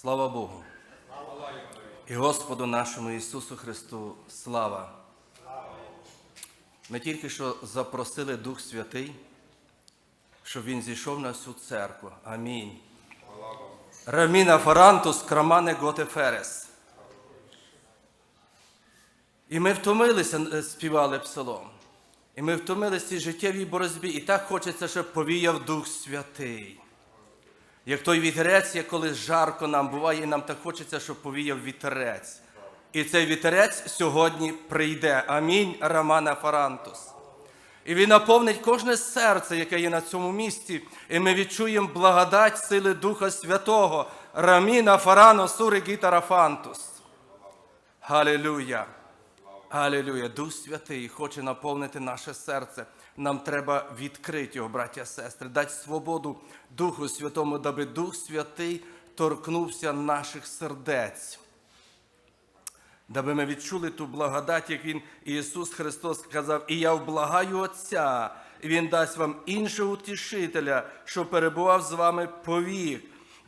Слава Богу. І Господу нашому Ісусу Христу слава. Ми тільки що запросили Дух Святий, щоб Він зійшов на всю церкву. Амінь. Раміна Фарантус, Крамане Готе Ферес. І ми втомилися, е, співали псалом. І ми втомилися в життєвій боротьбі. І так хочеться, щоб повіяв Дух Святий. Як той вітерець, як коли жарко нам буває, і нам так хочеться, щоб повіяв вітерець. І цей вітерець сьогодні прийде. Амінь, Рамана Фарантус. І він наповнить кожне серце, яке є на цьому місці, і ми відчуємо благодать сили Духа Святого. Раміна Фарано Сури Гітара Фантус. Галилюя! Алілюя, Дух Святий хоче наповнити наше серце. Нам треба відкрити його, браття сестри, дати свободу Духу Святому, даби Дух Святий торкнувся наших сердець. Даби ми відчули ту благодать, як Він Ісус Христос сказав, і я вблагаю Отця, і Він дасть вам іншого утішителя, що перебував з вами повік,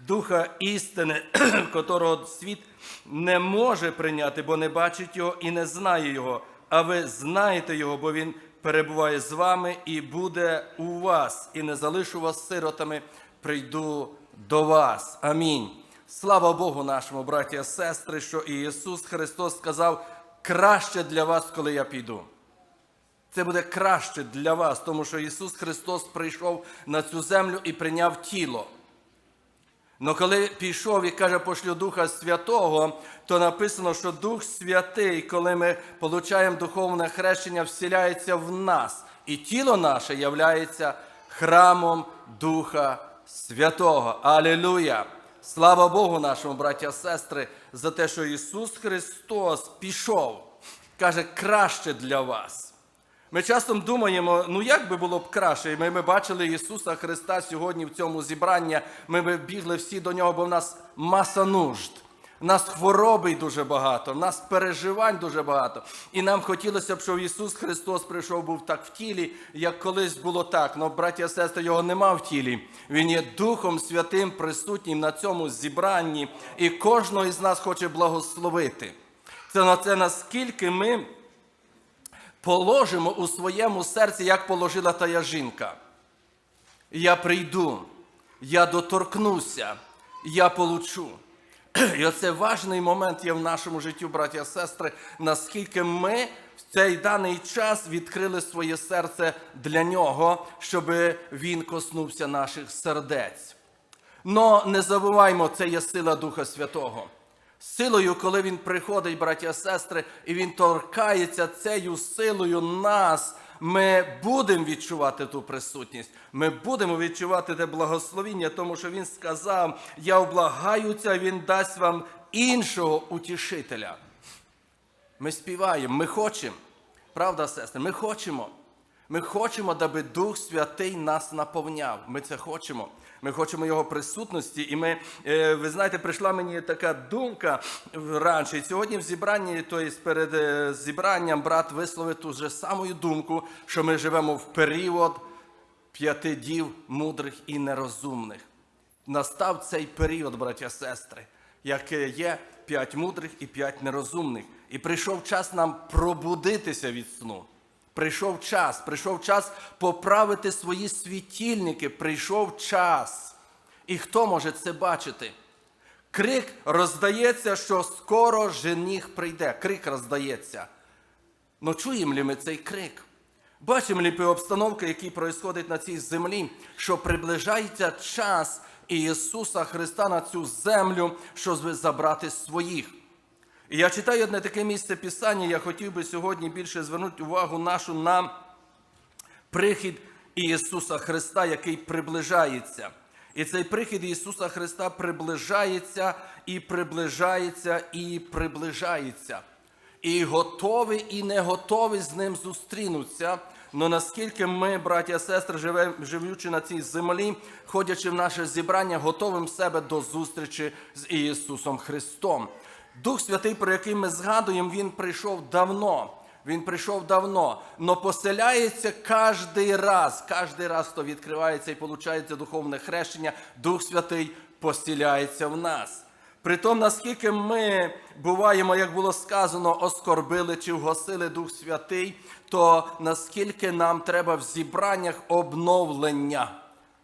Духа істини, котрого світ не може прийняти, бо не бачить його і не знає його. А ви знаєте його, бо він перебуває з вами і буде у вас, і не залишу вас сиротами, прийду до вас. Амінь. Слава Богу нашому, браті сестри, що Ісус Христос сказав, краще для вас, коли я піду. Це буде краще для вас, тому що Ісус Христос прийшов на цю землю і прийняв тіло. Но коли пішов і каже, пошлю Духа Святого, то написано, що Дух Святий, коли ми получаємо духовне хрещення, вселяється в нас, і тіло наше являється храмом Духа Святого. Алілуя! Слава Богу нашому, браття сестри, за те, що Ісус Христос пішов, каже, краще для вас. Ми часто думаємо, ну як би було б краще. Ми, ми бачили Ісуса Христа сьогодні в цьому зібранні. Ми би бігли всі до нього, бо в нас маса нужд. В нас хвороби дуже багато, в нас переживань дуже багато. І нам хотілося б, щоб Ісус Христос прийшов був так в тілі, як колись було так. Но, браття і сестри, його нема в тілі. Він є Духом Святим присутнім на цьому зібранні, і кожного із нас хоче благословити. Це на це наскільки ми положимо у своєму серці, як положила тая жінка. Я прийду, я доторкнуся, я получу. І оце важний момент є в нашому житті, браті і сестри, наскільки ми в цей даний час відкрили своє серце для нього, щоб він коснувся наших сердець. Но не забуваймо, це є сила Духа Святого. Силою, коли він приходить, браті і сестри, і він торкається цією силою нас, ми будемо відчувати ту присутність. Ми будемо відчувати те благословіння, тому що він сказав: Я облагаюся, він дасть вам іншого утішителя. Ми співаємо, ми хочемо. Правда, сестри, ми хочемо. Ми хочемо, аби Дух Святий нас наповняв. Ми це хочемо. Ми хочемо Його присутності. І ми, е, ви знаєте, прийшла мені така думка раніше. І сьогодні в зібранні, тобто перед е, зібранням, брат висловив ту же саму думку, що ми живемо в період п'яти дів мудрих і нерозумних. Настав цей період, браття сестри, як є п'ять мудрих і п'ять нерозумних. І прийшов час нам пробудитися від сну. Прийшов час, прийшов час поправити свої світильники, прийшов час. І хто може це бачити? Крик роздається, що скоро жених прийде. Крик роздається. Но чуємо ли ми цей крик? Бачимо ли обстановки, які відбуваються на цій землі, що приближається час Ісуса Христа на цю землю, щоб забрати своїх. І я читаю одне таке місце Писання, я хотів би сьогодні більше звернути увагу нашу на прихід Ісуса Христа, який приближається. І цей прихід Ісуса Христа приближається і приближається і приближається. І готові, і не готові з ним зустрінуться. Но наскільки ми, браття і сестри, живе, живучи на цій землі, ходячи в наше зібрання, готовим себе до зустрічі з Ісусом Христом. Дух Святий, про який ми згадуємо, Він прийшов давно. Він прийшов давно, но поселяється кожний раз. Кожний раз, хто відкривається і получається духовне хрещення, Дух Святий поселяється в нас. При тому, наскільки ми буваємо, як було сказано, оскорбили чи вгосили Дух Святий, то наскільки нам треба в зібраннях обновлення.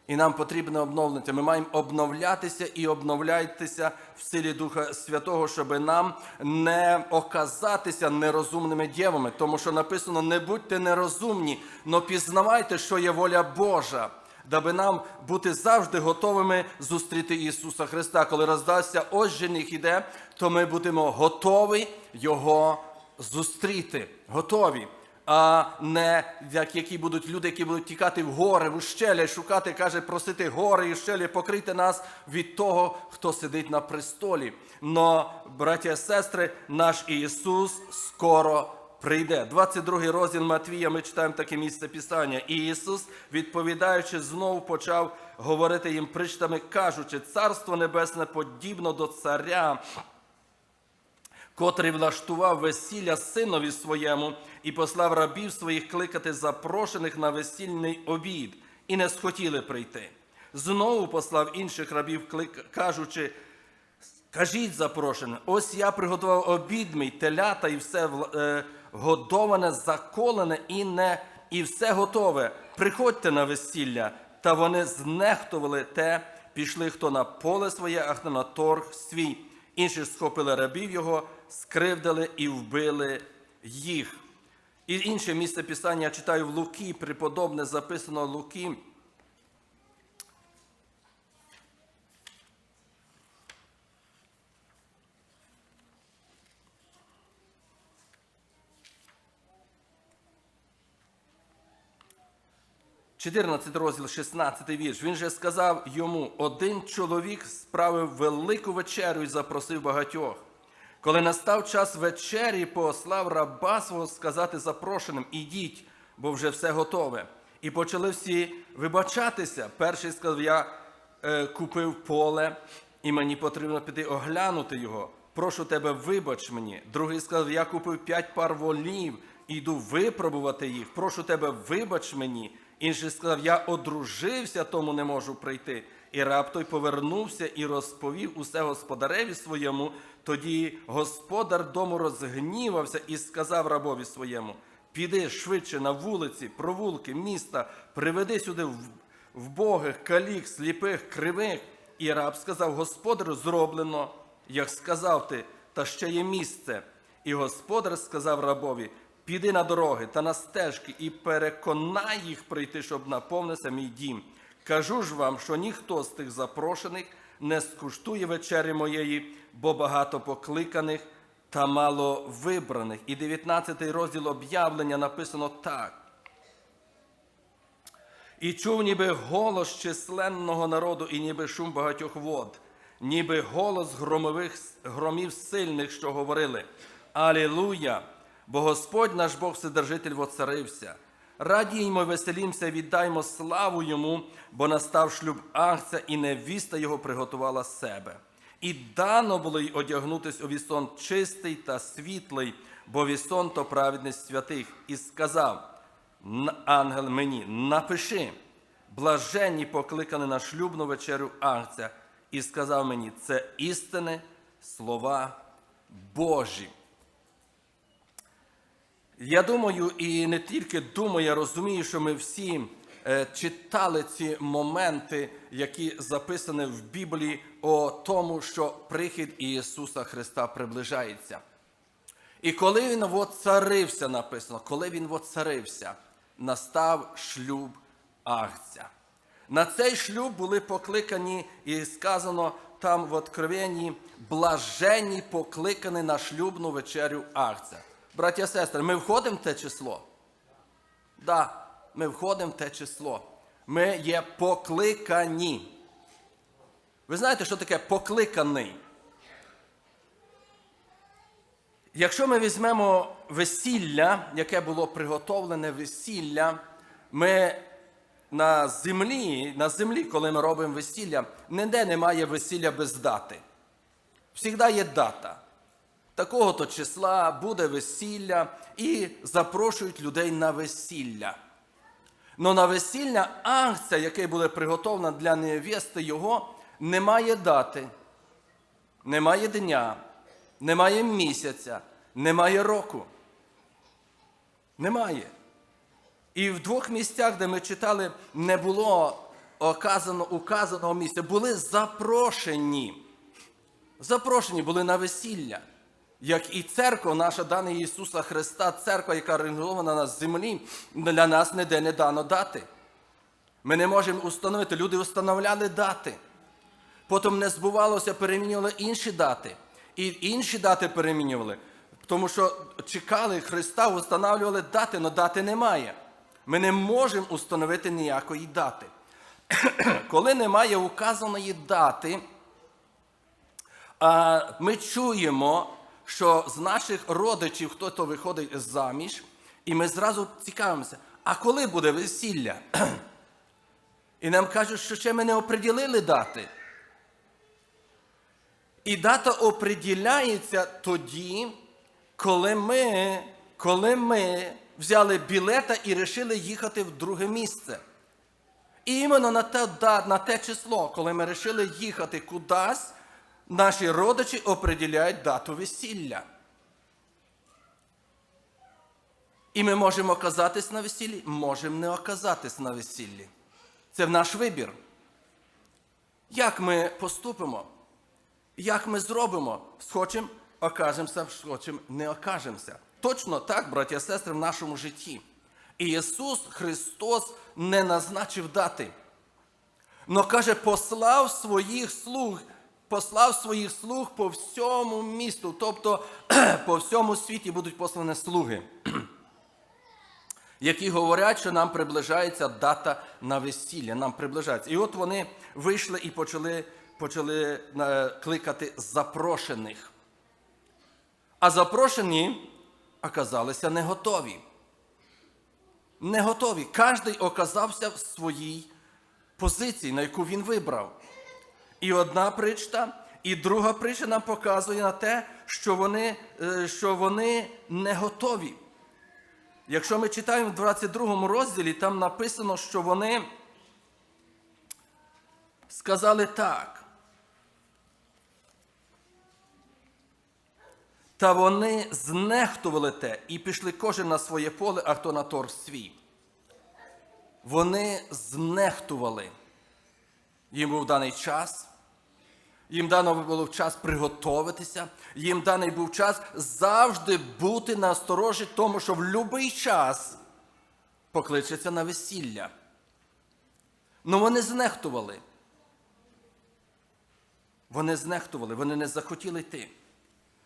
І нам потрібно обновлення. Ми маємо обновлятися і обновляйтеся в силі Духа Святого, щоб нам не оказатися нерозумними дєвами. Тому що написано: не будьте нерозумні, но пізнавайте, що є воля Божа, даби нам бути завжди готовими зустріти Ісуса Христа. Коли роздасться ось жених іде, то ми будемо готові Його зустріти. Готові а не як які будуть люди, які будуть тікати в гори, в ущелі, шукати, каже, просити гори і ущелі, покрити нас від того, хто сидить на престолі. Но, браття і сестри, наш Ісус скоро прийде. 22 розділ Матвія, ми читаємо таке місце Писання. І Ісус, відповідаючи, знову почав говорити їм причтами, кажучи, Царство Небесне подібно до царя, котрий влаштував весілля синові своєму і послав рабів своїх кликати запрошених на весільний обід, і не схотіли прийти. Знову послав інших рабів, кажучи, кажіть запрошеним, ось я приготував обід мій, телята і все е, годоване, заколене і не і все готове. Приходьте на весілля. Та вони знехтували те, пішли хто на поле своє, а хто на торг свій. Інші схопили рабів його, скривдили і вбили їх. І інше місце писання я читаю в Луки, преподобне записано Луки. – 14 розділ, 16 вірш. Він же сказав йому: один чоловік справив велику вечерю і запросив багатьох. Коли настав час вечері, послав раба свого сказати запрошеним: ідіть, бо вже все готове. І почали всі вибачатися. Перший сказав: Я е, купив поле, і мені потрібно піти оглянути його. Прошу тебе, вибач мені. Другий сказав: Я купив п'ять пар волів, іду випробувати їх. Прошу тебе, вибач мені. Інший сказав: Я одружився, тому не можу прийти. І раб той повернувся і розповів усе господареві своєму. Тоді господар дому розгнівався і сказав рабові своєму: Піди швидше на вулиці, провулки міста, приведи сюди вбогих, калік, сліпих, кривих. І раб сказав: Господарю, зроблено, як сказав ти, та ще є місце. І господар сказав рабові: Піди на дороги та на стежки і переконай їх прийти, щоб наповнився мій дім. Кажу ж вам, що ніхто з тих запрошених не скуштує вечері моєї, бо багато покликаних та мало вибраних. І 19 розділ об'явлення написано так. І чув ніби голос численного народу, і ніби шум багатьох вод, ніби голос громових, громів сильних, що говорили: Алілуя! Бо Господь наш Бог Вседержитель воцарився. Радіймо, веселімся, віддаймо славу йому, бо настав шлюб Агця, і невіста його приготувала себе. І дано було й одягнутись у вісон чистий та світлий, бо вісон то праведність святих, і сказав: ангел мені, напиши, блаженні покликані на шлюбну вечерю Агця, і сказав мені, це істини слова Божі. Я думаю, і не тільки думаю, я розумію, що ми всі е, читали ці моменти, які записані в Біблії, о тому, що прихід Ісуса Христа приближається. І коли він воцарився, написано, коли він воцарився, настав шлюб Агця. На цей шлюб були покликані, і сказано там в Откровенні, блаженні покликані на шлюбну вечерю Агця. Браття і сестри, ми входимо в те число? Так, ми входимо в те число. Ми є покликані. Ви знаєте, що таке покликаний? Якщо ми візьмемо весілля, яке було приготовлене весілля, ми на землі, на землі, коли ми робимо весілля, ніде немає весілля без дати. Всігда є дата. Такого-то числа буде весілля і запрошують людей на весілля. Но на весілля акція, яке буде приготовлена для невести його, немає дати. немає дня, немає місяця, немає року. Немає. І в двох місцях, де ми читали, не було оказано, указаного місця, були запрошені. Запрошені були на весілля. Як і церква, наша дана Ісуса Христа, церква, яка організована на землі, для нас ніде не дано дати. Ми не можемо установити. Люди установляли дати. Потім не збувалося, перемінювали інші дати. І інші дати перемінювали. Тому що чекали Христа, установлювали дати, але дати немає. Ми не можемо установити ніякої дати. Коли немає указаної дати, ми чуємо, що з наших родичів хтось виходить заміж, і ми зразу цікавимося, а коли буде весілля? І нам кажуть, що ще ми не оприділили дати. І дата оприділяється тоді, коли ми, коли ми взяли білета і вирішили їхати в друге місце. І іменно на те, на те число, коли ми вирішили їхати кудись, наші родичі оприділяють дату весілля. І ми можемо оказатись на весіллі, можемо не оказатись на весіллі. Це наш вибір. Як ми поступимо? Як ми зробимо? Схочемо, окажемося, схочемо, не окажемося. Точно так, браті і сестри, в нашому житті. І Ісус Христос не назначив дати. Но каже, послав своїх слуг, послав своїх слуг по всьому місту, тобто по всьому світі будуть послані слуги, які говорять, що нам приближається дата на весілля. Нам приближається. І от вони вийшли і почали, почали е, кликати запрошених. А запрошені оказалися не готові. Не готові. Кожен оказався в своїй позиції, на яку він вибрав. І одна причта, і друга притча нам показує на те, що вони, е, що вони не готові. Якщо ми читаємо в 22 розділі, там написано, що вони сказали так. Та вони знехтували те і пішли кожен на своє поле, а хто на тор свій. Вони знехтували. Їм був даний час, їм дано було час приготуватися, їм даний був час завжди бути на осторожі, тому що в будь-який час покличеться на весілля. Ну вони знехтували. Вони знехтували, вони не захотіли йти.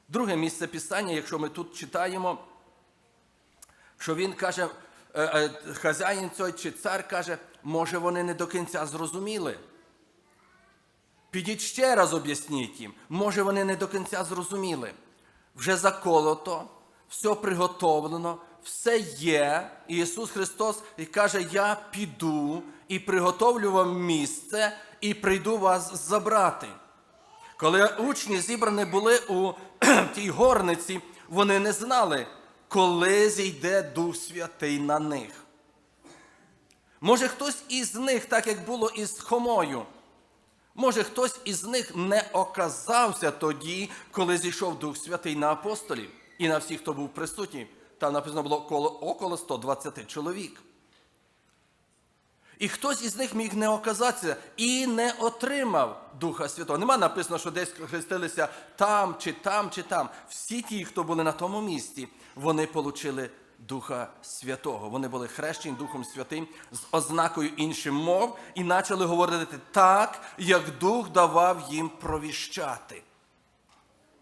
Друге місце писання, якщо ми тут читаємо, що він каже, е, е, хазяїн цей чи цар каже, може вони не до кінця зрозуміли. Підіть ще раз об'ясніть їм, може вони не до кінця зрозуміли. Вже заколото, все приготовлено, все є. І Ісус Христос і каже, я піду і приготовлю вам місце і прийду вас забрати. Коли учні зібрані були у тій горниці, вони не знали, коли зійде Дух Святий на них. Може, хтось із них, так як було із Хомою, може, хтось із них не оказався тоді, коли зійшов Дух Святий на апостолів і на всіх, хто був присутній. Там написано було около, около 120 чоловік. І хтось із них міг не оказатися і не отримав Духа Святого. Нема написано, що десь хрестилися там, чи там, чи там. Всі ті, хто були на тому місці, вони отримали Духа Святого. Вони були хрещені Духом Святим з ознакою інших мов і почали говорити так, як Дух давав їм провіщати.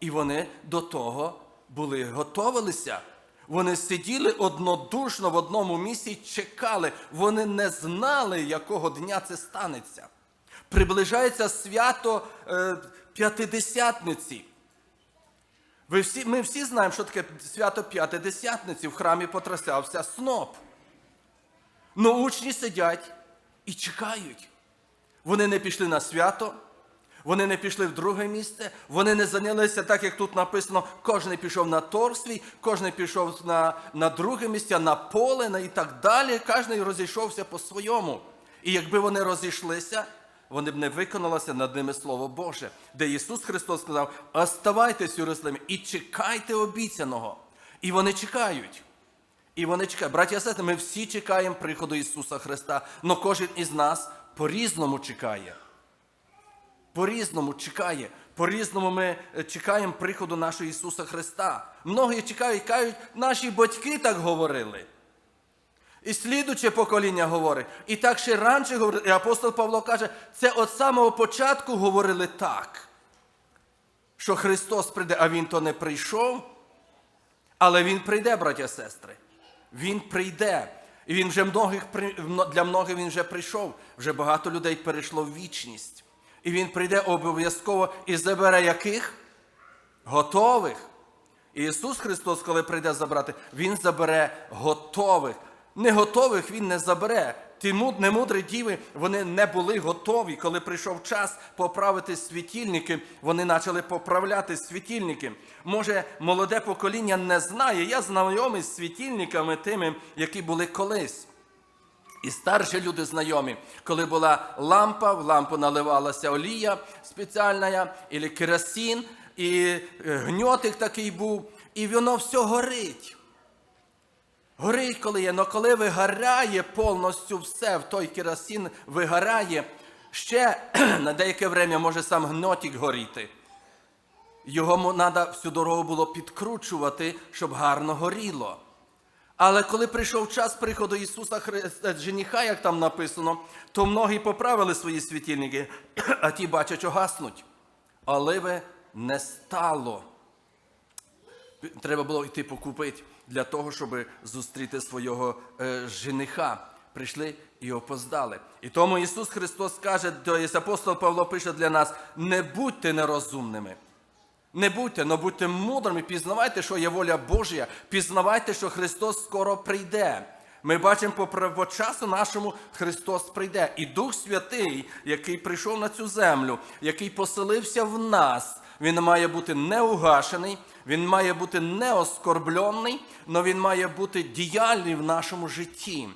І вони до того були готовилися. Вони сиділи однодушно в одному місці чекали. Вони не знали, якого дня це станеться. Приближається свято е, П'ятидесятниці. Ви всі, ми всі знаємо, що таке свято П'ятидесятниці. В храмі потрясався сноп. Ну учні сидять і чекають. Вони не пішли на свято, вони не пішли в друге місце, вони не зайнялися так, як тут написано, кожен пішов на торг свій, кожен пішов на, на друге місце, на поле на і так далі. Кожен розійшовся по своєму. І якби вони розійшлися, вони б не виконалося над ними Слово Боже, де Ісус Христос сказав: оставайтесь Єрусалимі і чекайте обіцяного. І вони чекають. І вони чекають. Браті і сестри, ми всі чекаємо приходу Ісуса Христа, але кожен із нас по-різному чекає. По-різному чекає. По-різному ми е, чекаємо приходу нашого Ісуса Христа. Многі чекають, кажуть, наші батьки так говорили. І слідуче покоління говорить. І так ще раніше говорили. І апостол Павло каже, це від самого початку говорили так, що Христос прийде, а Він то не прийшов. Але Він прийде, браття сестри. Він прийде. І він вже многих, для многих він вже прийшов. Вже багато людей перейшло в вічність. І він прийде обов'язково і забере яких? Готових. І Ісус Христос, коли прийде забрати, Він забере готових. Не готових Він не забере. Ті муд- немудрі діви, вони не були готові. Коли прийшов час поправити світильники, вони почали поправляти світильники. Може, молоде покоління не знає. Я знайомий з світильниками тими, які були колись. І старші люди знайомі, коли була лампа, в лампу наливалася олія спеціальна, або керосин, і е, гньотик такий був, і воно все горить. Горить, коли є, але коли вигоряє повністю все, в той керосин вигорає, ще на деяке время може сам гнотик горіти. Його треба всю дорогу було підкручувати, щоб гарно горіло. Але коли прийшов час приходу Ісуса Христа, жениха, як там написано, то многі поправили свої світильники, а ті бачать, що гаснуть. Оливи не стало. Треба було йти покупити для того, щоб зустріти свого е, жениха. Прийшли і опоздали. І тому Ісус Христос каже, то є апостол Павло пише для нас: не будьте нерозумними. Не будьте, но будьте мудрими, пізнавайте, що є воля Божія, пізнавайте, що Христос скоро прийде. Ми бачимо по часу нашому Христос прийде. І Дух Святий, який прийшов на цю землю, який поселився в нас, він має бути не угашений, він має бути неоскорбльонний, але він має бути діяльний в нашому житті.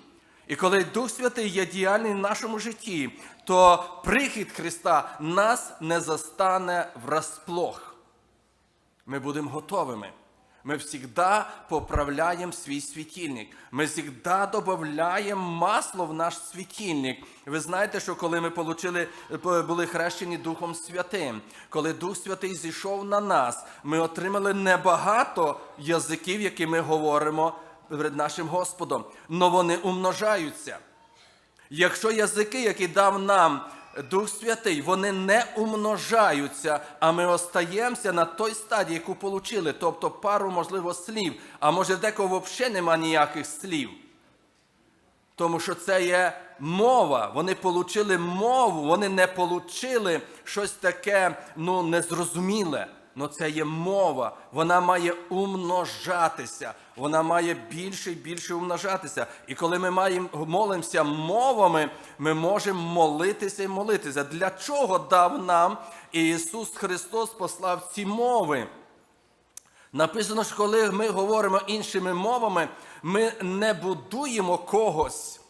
І коли Дух Святий є діяльний в нашому житті, то прихід Христа нас не застане врасплох. Ми будемо готовими. Ми завжди поправляємо свій світильник. Ми завжди додаємо масло в наш світильник. Ви знаєте, що коли ми получили, були хрещені Духом Святим, коли Дух Святий зійшов на нас, ми отримали небагато язиків, які ми говоримо перед нашим Господом, але вони умножаються. Якщо язики, які дав нам Дух Святий, вони не умножаються, а ми остаємося на той стадії, яку отримали, тобто пару, можливо, слів, а може декого взагалі нема ніяких слів. Тому що це є мова. Вони отримали мову, вони не отримали щось таке ну, незрозуміле. Ну це є мова. Вона має умножатися. Вона має більше і більше умножатися. І коли ми маємо, молимося мовами, ми можемо молитися і молитися. Для чого дав нам Ісус Христос послав ці мови? Написано, що коли ми говоримо іншими мовами, ми не будуємо когось,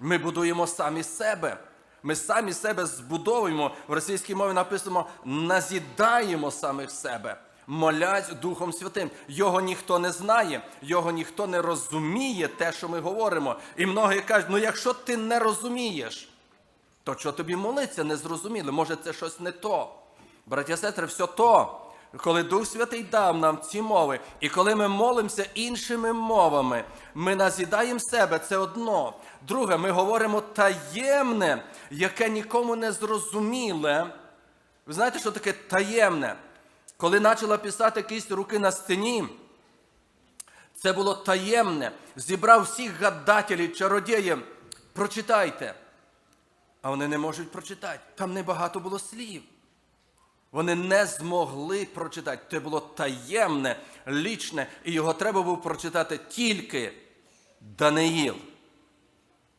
ми будуємо самі себе. Ми самі себе збудовуємо. В російській мові написано назідаємо самих себе, Молять Духом Святим. Його ніхто не знає, його ніхто не розуміє те, що ми говоримо. І многі кажуть, ну якщо ти не розумієш, то що тобі молиться, не зрозуміли? Може, це щось не то. Браття сестри, все то. Коли Дух Святий дав нам ці мови, і коли ми молимося іншими мовами, ми назідаємо себе, це одно. Друге, ми говоримо таємне, яке нікому не зрозуміле. Ви знаєте, що таке таємне? Коли почала писати кисть руки на стіні, це було таємне. Зібрав всіх гадателів, чародіїв. Прочитайте. А вони не можуть прочитати. Там небагато було слів. Вони не змогли прочитати. Це було таємне, лічне, і його треба було прочитати тільки Даниїл.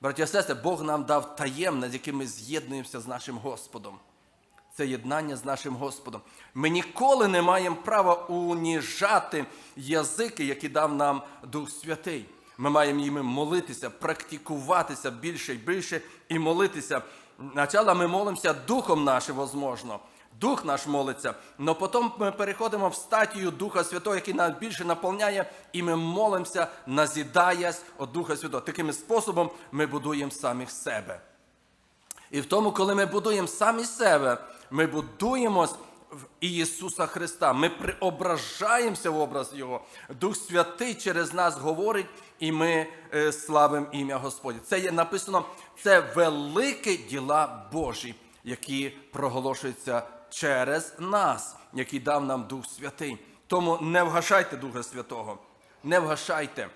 Браття і сестри, Бог нам дав таємне, з яким ми з'єднуємося з нашим Господом. Це єднання з нашим Господом. Ми ніколи не маємо права уніжати язики, які дав нам Дух Святий. Ми маємо їми молитися, практикуватися більше і більше і молитися. Спочатку ми молимося духом нашим, возможно. Дух наш молиться, але потім ми переходимо в статію Духа Святого, який нас більше наповняє, і ми молимося, назідаясь від Духа Святого. Таким способом ми будуємо самих себе. І в тому, коли ми будуємо самі себе, ми будуємось в Ісуса Христа. Ми преображаємося в образ Його. Дух Святий через нас говорить, і ми е, славимо ім'я Господнє. Це є написано, це великі діла Божі, які проголошуються через нас, який дав нам Дух Святий. Тому не вгашайте Духа Святого. Не вгашайте.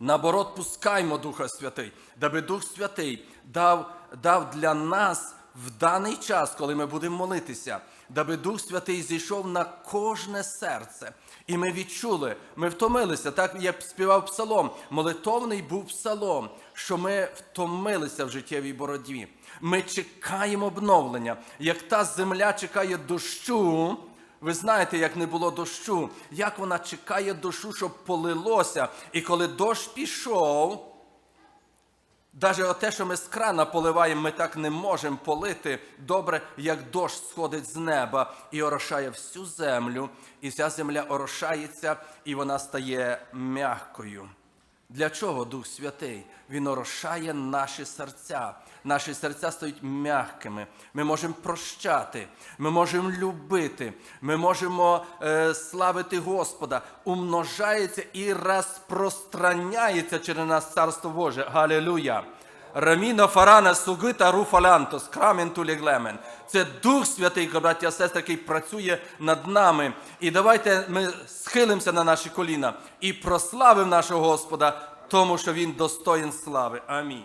Наоборот, пускаймо Духа Святий, даби Дух Святий дав, дав для нас в даний час, коли ми будемо молитися, даби Дух Святий зійшов на кожне серце. І ми відчули, ми втомилися, так як співав псалом. Молитовний був псалом, що ми втомилися в життєвій боротьбі. Ми чекаємо обновлення, як та земля чекає дощу. Ви знаєте, як не було дощу, як вона чекає дощу, щоб полилося. І коли дощ пішов, навіть те, що ми з крана поливаємо, ми так не можемо полити добре, як дощ сходить з неба і орошає всю землю, і вся земля орошається, і вона стає м'якою. Для чого Дух Святий? Він орошає наші серця. Наші серця стають м'якими. Ми можемо прощати, ми можемо любити, ми можемо е, славити Господа. Умножається і розпространяється через нас Царство Боже. Галилуя! Раміно фарана сугита Руфалянтос, краменту леглемен. Це Дух Святий, браття і сестри, який працює над нами. І давайте ми схилимося на наші коліна і прославимо нашого Господа, тому що Він достоїн слави. Амінь.